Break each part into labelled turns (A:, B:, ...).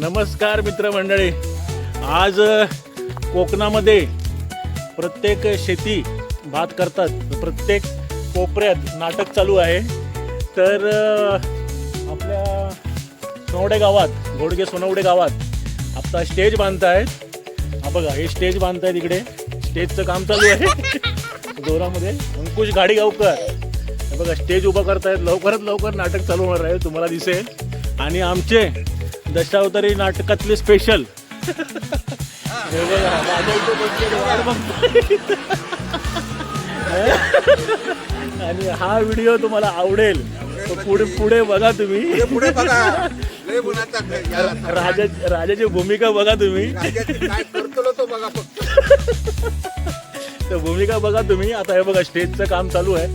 A: नमस्कार मित्रमंडळी. आज कोकणामध्ये प्रत्येक शेती भात करतात. प्रत्येक कोपऱ्यात नाटक चालू आहे. तर आपल्या सोनवडे गावात घोडगे सोनवडे गावात आता स्टेज बांधतायत. हा बघा हे स्टेज बांधतायत इकडे. स्टेजचं काम चालू आहे. जोरामध्ये. अंकुश गाडीगावकर. गावकर बघा स्टेज उभं करतायत. लवकरात लवकर नाटक चालू होणार आहे तुम्हाला दिसेल. आणि आमचे दशावतारी नाटकातले स्पेशल हे बघा माझ्या इथे बसलेले वाट बघताय. आणि हा व्हिडिओ तुम्हाला आवडेल. तर पुढे पुढे बघा तुम्ही.
B: पुढे बघा. लय उन्हाचा खेळ झाला.
A: राजा राजाची भूमिका बघा तुम्ही.
B: राजाची काय करतो तो बघा फक्त.
A: तर भूमिका बघा तुम्ही. आता हे बघा स्टेजचं काम चालू आहे.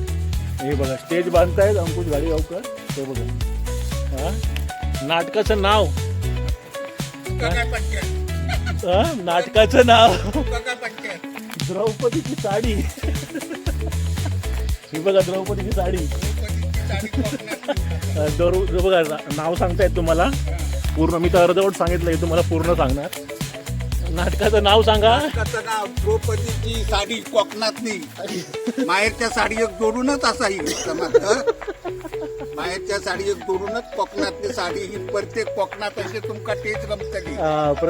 A: हे बघा स्टेज बांधतायत अंकुश गाडीगावकर. हे बघा. हा? नाटकाचं नाव. हा? नाटकाचं नाव? द्रौपदीची साडी. ही बघा द्रौपदीची साडी. अ, दरु- बघा ना- नाव सांगतायत तुम्हाला. पूर्ण मी तर अर्धवट सांगितलं हे तुम्हाला पूर्ण सांगणार. नाटकाचं नाव सांगा.
B: नाटकाचं नाव द्रौपदीची साडी कोकणातली. माहेरच्या साडी एक जोडूनच समज हं? माहेरच्या साडी एक जोडूनच कोकणातली साडी ही प्रत्येक कोकणात असे तुमका तेच गमतली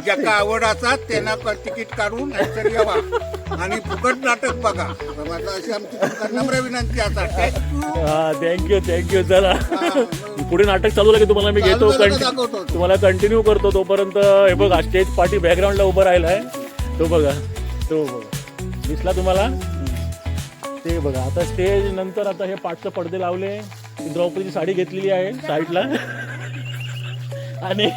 B: ज्याका आवड असा त्यांना तिकीट काढून यावा आणि फुकट नाटक बघा. अशी आमची नम्र विनंती असा
A: थँक्यू थँक्यू चला. पुढे नाटक चालू की तुम्हाला मी घेतो. तुम्हाला कंटिन्यू करतो तोपर्यंत हे बघा स्टेज पाठी बॅकग्राऊंडला उभं राहिला आहे तो बघा तो बघा. दिसला तुम्हाला? ते बघा आता स्टेज नंतर आता हे पाठचं पडदे लावले. द्रौपदीची साडी घेतलेली आहे साईडला. आणि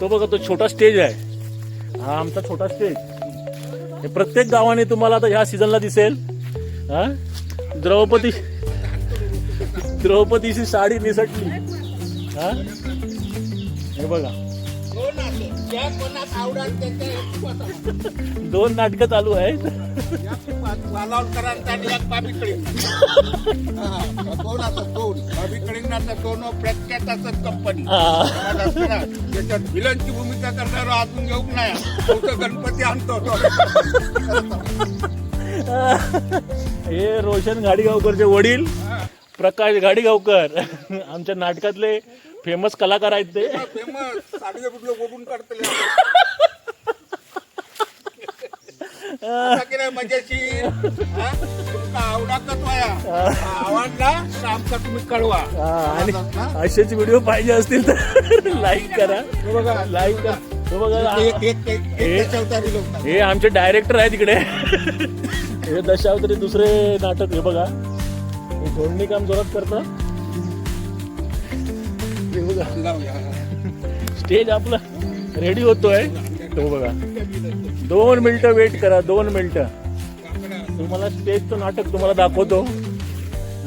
A: तो बघा तो छोटा स्टेज आहे. हा आमचा छोटा स्टेज हे प्रत्येक गावाने तुम्हाला आता ह्या सीझनला दिसेल. हा? द्रौपदी द्रौपदीची साडी निसटली. हा? हे बघा. दोन नाटकं चालू आहेत
B: या पा- पालावकरांचा आणि एक बाबीकडे. हा, दोन असं दोन बाबीकडींनाचं दोन प्रख्याताचं कंपनी. त्याच्यात विलनची भूमिका करणारा अजून येऊक नाही तो गणपती आणतो.
A: हे रोशन गाडीगावकरचे वडील प्रकाश गाडीगावकर आमच्या नाटकातले फेमस कलाकार आहेत ते
B: फेमस साडीचं ओढून काढतले हा? आवडा आवडला आमचा तुम्ही कळवा
A: आणि? असेच व्हिडिओ पाहिजे असतील तर लाईक करा
B: बघा.
A: लाईक करा. हे आमचे डायरेक्टर आहेत इकडे हे दशावतरी दुसरे नाटक हे बघा हे जोडणी काम जोरात करतं बघा
B: लावूया.
A: स्टेज आपला रेडी होतोय. तो बघा. दोन मिनिटं वेट करा दोन मिनिटं. तुम्हाला स्टेजचं नाटक तुम्हाला दाखवतो.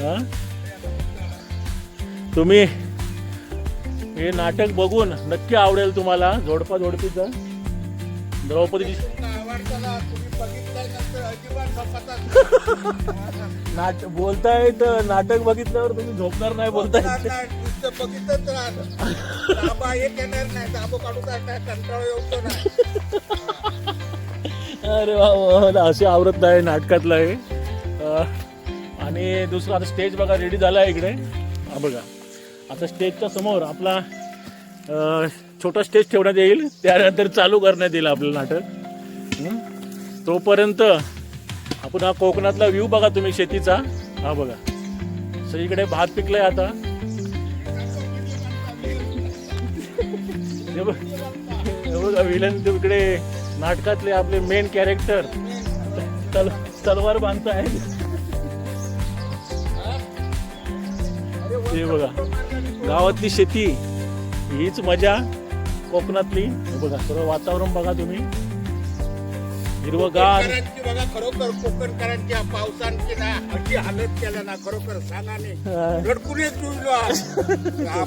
A: हा? तुम्ही हे नाटक बघून नक्की आवडेल तुम्हाला झोडपा झोडपीचं द्रौपदीची नाट बोलतायत नाटक बघितल्यावर तुम्ही झोपणार नाही.
B: नुसतं हे येणार काढून कंटाळा येतो नाही.
A: अरे वा वा, वा, असे आवरत नाही नाटकातलं आहे अं, आणि दुसरं आता स्टेज बघा रेडी झाला आहे इकडे. हा बघा. आता स्टेजच्या समोर आपला अं, छोटा स्टेज ठेवण्यात येईल. त्यानंतर चालू करण्यात येईल आपलं नाटक. हं? तोपर्यंत आपण हा कोकणातला व्ह्यू बघा तुम्ही शेतीचा. हा बघा. सगळीकडे भात पिकलाय आता. विलन तिकडे नाटकातले आपले मेन कॅरेक्टर तल तलवार बांधता आहे हे बघा. गावातली शेती. हीच मजा. कोकणातली. बघा सर्व वातावरण बघा तुम्ही. हिरवगार
B: शेतकऱ्यांची बघा खरोखर कोकणकरांची या पावसांची ना अशी हालत केल्या ना खरोखर सांगा नाही रडकून येत तुझलो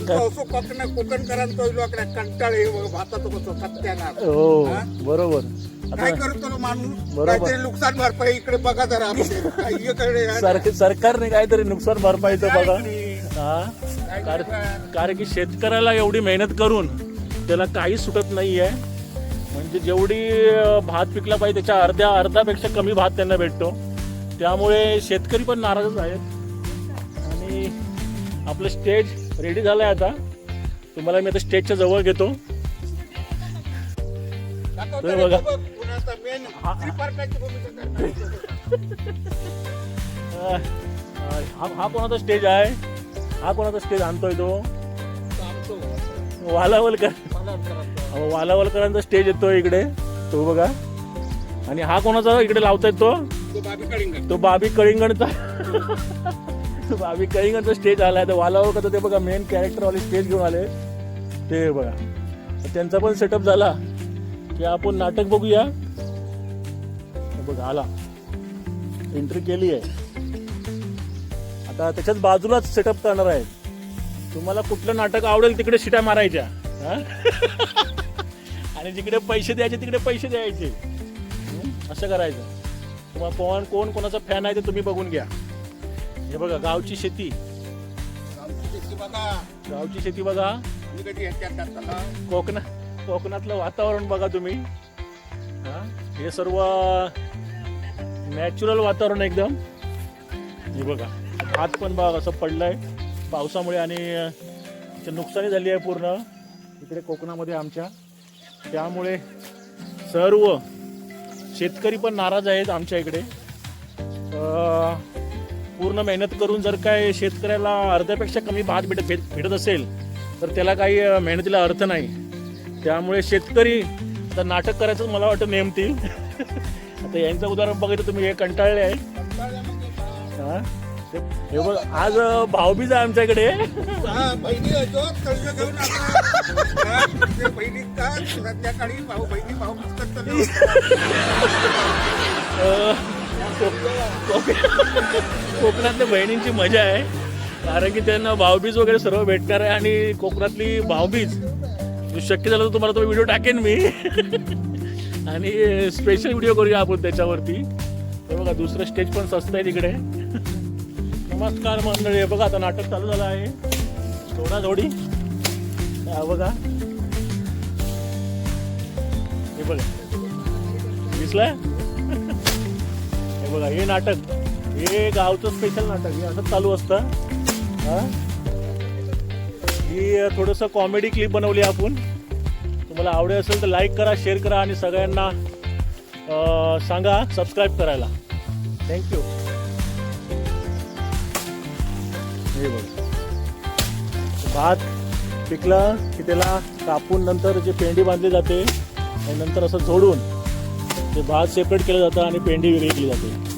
B: पावसो कोकण कोकणकरांचा तुझलो कंटाळ हे बघ भाताचं कसं सत्यानाश.
A: हो? बरोबर.
B: काय करतो माणूस?
A: बरोबर.
B: काहीतरी नुकसान भरपाई इकडे बघा जरा आमचे. काही
A: सरकारने काहीतरी नुकसान भरपाईचं बघा? हा? कारण की शेतकऱ्याला एवढी मेहनत करून त्याला काहीच सुटत नाही आहे म्हणजे जेवढी भात पिकला पाहिजे त्याच्या अर्ध्या अर्ध्यापेक्षा कमी भात त्यांना भेटतो. त्यामुळे शेतकरी पण नाराजच आहेत. आणि आपलं स्टेज रेडी झालं आहे आता. तुम्हाला मी आता स्टेजच्या जवळ घेतो. हे बघा. हा. हा. कोणाचा स्टेज आहे? हा कोणाचा स्टेज आणतोय तो? वालावलकर. अहो, वालावलकरांचा स्टेज येतोय इकडे. तो बघा. आणि हा कोणाचा इकडे लावताय तो?
B: तो बाबी कळिंगड.
A: तो बाबी कळिंगणचा. तो बाबी कळिंगणचा स्टेज आलाय. तर वालावलकर ते बघा मेन कॅरेक्टरवाले स्टेज घेऊन आले. ते बघा. त्यांचा पण सेटअप झाला. की आपण नाटक बघूया. बघा आला. एंट्री केली आहे. आता त्याच्याच बाजूलाच सेटअप करणार आहे. तुम्हाला कुठलं नाटक आवडेल तिकडे शिट्या मारायच्या. हा? आणि जिकडे पैसे द्यायचे तिकडे पैसे द्यायचे? असं करायचं. तुम्हाला कोण कोण कोणाचा फॅन आहे ते तुम्ही बघून घ्या. हे बघा गावची शेती.
B: आमची शेती बघा.
A: गावची शेती बघा. कोकणा कोकणातलं वातावरण बघा तुम्ही. हा? हे सर्व नॅचरल वातावरण एकदम. हे बघा भात पण बघा असं पडलंय. पावसामुळे आणि नुकसानी झाली आहे पूर्ण. इकडे कोकणामध्ये आमच्या. त्यामुळे सर्व शेतकरी पण नाराज आहेत आमच्या इकडे. पूर्ण मेहनत करून जर काय शेतकऱ्याला अर्ध्यापेक्षा कमी भात भेटत भेट- भेटत असेल तर त्याला काही मेहनतीला अर्थ नाही. त्यामुळे शेतकरी आता नाटक करायचं मला वाटतं नेमतील. आता यांचं उदाहरण बघितलं तुम्ही हे कंटाळले आहे. हां? हे बघ आज भाऊबीज आहे आमच्याकडे
B: बहिणी होतो कर्ज घेऊन आता. ते बहिणी का संध्याकाळी भाऊ बहिणी भाऊ पुस्तक
A: अं, कोक- कोकणातल्या बहिणींची मजा आहे. कारण की त्यांना भाऊबीज वगैरे सर्व भेटणार आहे आणि कोकणातली भाऊबीज शक्य झालं तर तुम्हाला तो व्हिडिओ टाकेन मी. आणि स्पेशल व्हिडिओ करूया आपण त्याच्यावरती. हे बघा दुसरं स्टेज पण स्वस्त आहे तिकडे. नमस्कार मंडळी. बघा आता नाटक चालू झालं आहे. थोडा थोडी बघा. हे बघा. दिसलंय? हे बघा हे नाटक. हे गावचं स्पेशल नाटक. हे असंच चालू असतं. ही? थोडंसं कॉमेडी क्लिप बनवली आपण. तुम्हाला आवडेल असेल तर लाईक करा शेअर करा आणि सगळ्यांना सांगा सबस्क्राईब करायला. थँक्यू हे बघ. भात पिकला की त्याला कापून नंतर जे पेंडी बांधली जाते आणि नंतर असं झोडून ते भात सेपरेट केलं जातं आणि पेंडी वेगळी केली जाते.